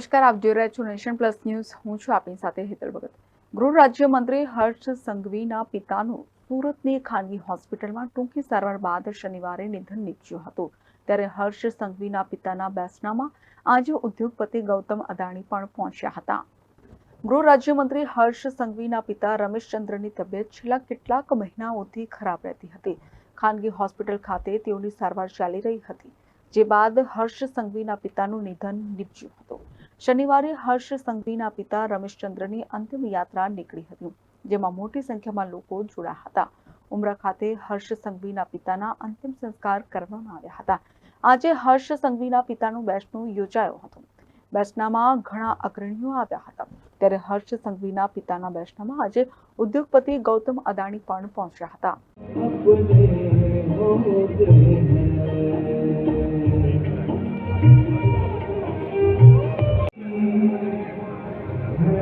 નમસ્કાર, આપ જોઈ રહ્યા છો નેશન પ્લસ ન્યૂઝ. હું છું આપની સાથે હેતલ ભગત. ગૃહ રાજ્યમંત્રી હર્ષ સંઘવીના પિતાનું સુરતની ખાનગી હોસ્પિટલમાં ટૂંકી સારવાર બાદ શનિવારે નિધન નીપજ્યું હતું. ત્યારે હર્ષ સંઘવીના પિતાના બેસનામાં આજે ઉદ્યોગપતિ ગૌતમ અદાણી પણ પહોંચ્યા હતા. ગૃહ રાજ્યમંત્રી હર્ષ સંઘવીના પિતા રમેશચંદ્રની તબિયત છેલ્લા કેટલાક મહિનાઓથી ખરાબ રહેતી હતી. ખાનગી હોસ્પિટલ ખાતે તેઓની સારવાર ચાલી રહી હતી, જે બાદ હર્ષ સંઘવીના પિતાનું નિધન નીપજ્યું હતું. શનિવારે હર્ષ સંઘવીના પિતા રમેશચંદ્રની અંતિમ યાત્રા નીકળી હતી, જેમાં મોટી સંખ્યામાં લોકો જોડાયા હતા. ઉમરા ખાતે હર્ષ સંઘવીના પિતાના અંતિમ સંસ્કાર કરવામાં આવ્યા હતા. આજે હર્ષ સંઘવીના પિતાનું બેસણું યોજાયો હતું. બેસનામાં ઘણા અગ્રણીઓ આવ્યા હતા. ત્યારે હર્ષ સંઘવીના પિતાના બેસનામાં આજે ઉદ્યોગપતિ ગૌતમ અદાણી પણ પહોંચ્યા હતા.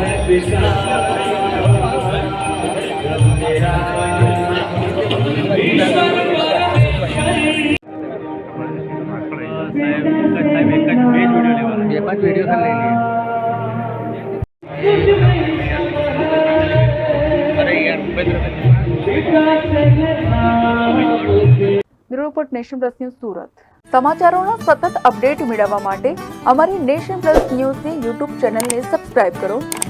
બે નેશન પ્લસ ન્યૂઝ સુરત. સમાચારોના સતત અપડેટ મેળવવા માટે અમારી નેશન પ્લસ ન્યૂઝની યુટ્યુબ ચેનલને સબસ્ક્રાઇબ કરો.